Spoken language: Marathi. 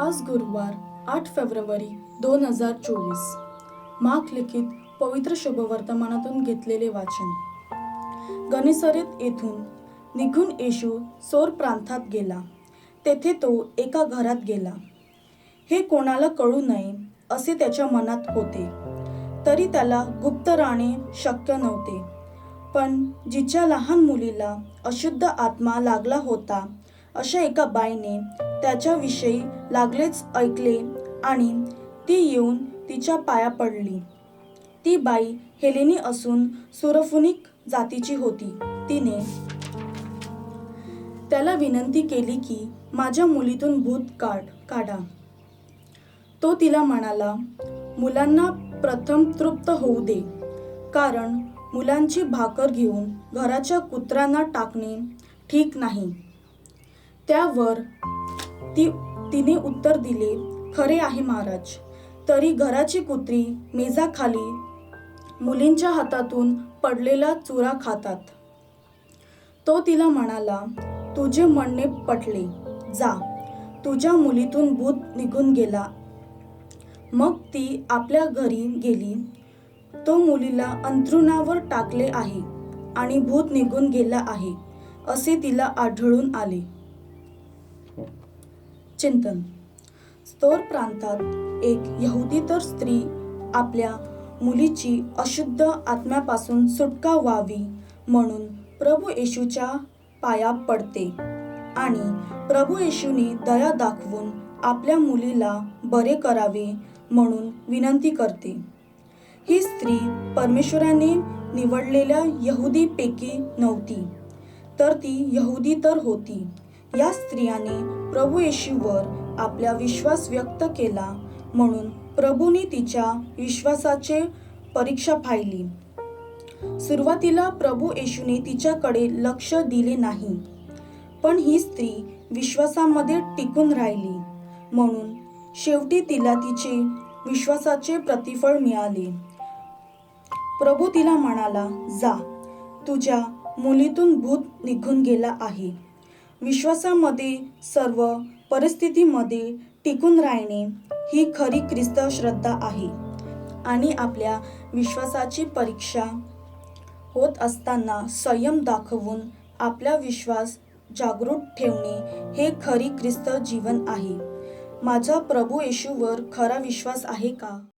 आज गुरुवार आठ फेब्रुवारी दोन हजार चोवीस. माख लिखित पवित्र शुभवर्तमानातून घेतलेले वाचन. गणेसरेत येथून निघून येशू सोर प्रांतात गेला. तेथे तो एका घरात गेला. हे कोणाला कळू नये असे त्याच्या मनात होते. तरी त्याला गुप्त राहणे शक्य नव्हते. पण जिच्या लहान मुलीला अशुद्ध आत्मा लागला होता अशा एका बाईने त्याच्याविषयी लागलेच ऐकले आणि ती येऊन तिच्या पाया पडली. ती बाई हेलेनी असून सुरफुनिक जातीची होती. तिने त्याला विनंती केली की माझ्या मुलीतून भूत काढ काढा. तो तिला म्हणाला मुलांना प्रथम तृप्त होऊ दे. कारण मुलांची भाकर घेऊन घराच्या कुत्र्यांना टाकणे ठीक नाही. त्यावर ती तिने उत्तर दिले खरे आहे महाराज. तरी घराची कुत्री मेजाखाली मुलींच्या हातातून पडलेला चुरा खातात. तो तिला म्हणाला तुझे म्हणणे पटले. जा. तुझ्या मुलीतून भूत निघून गेला. मग ती आपल्या घरी गेली. तो मुलीला अंथरुणावर टाकले आहे आणि भूत निघून गेला आहे असे तिला आढळून आले. चिंतन. स्तोर प्रांतात एक यहुदीतर स्त्री आपल्या मुलीची अशुद्ध आत्म्यापासून सुटका व्हावी म्हणून प्रभू येशूच्या पाया पडते आणि प्रभू येशूने दया दाखवून आपल्या मुलीला बरे करावे म्हणून विनंती करते. ही स्त्री परमेश्वराने निवडलेल्या यहुदीपैकी नव्हती तर ती यहुदी तर होती. या स्त्रियाने प्रभू येशूवर आपला विश्वास व्यक्त केला म्हणून प्रभूने तिच्या विश्वासाचे परीक्षा पाहिली. सुरुवातीला प्रभू येशूने तिच्याकडे लक्ष दिले नाही पण ही स्त्री विश्वासामध्ये टिकून राहिली म्हणून शेवटी तिला तिचे विश्वासाचे प्रतिफळ मिळाले. प्रभू तिला म्हणाला जा तुझ्या मुलीतून भूत निघून गेला आहे. विश्वासामध्ये सर्व परिस्थितीमध्ये टिकून राहणे ही खरी ख्रिस्त श्रद्धा आहे. आणि आपल्या विश्वासाची परीक्षा होत असताना संयम दाखवून आपला विश्वास जागृत ठेवणे हे खरी ख्रिस्त जीवन आहे. माझा प्रभू येशूवर खरा विश्वास आहे का?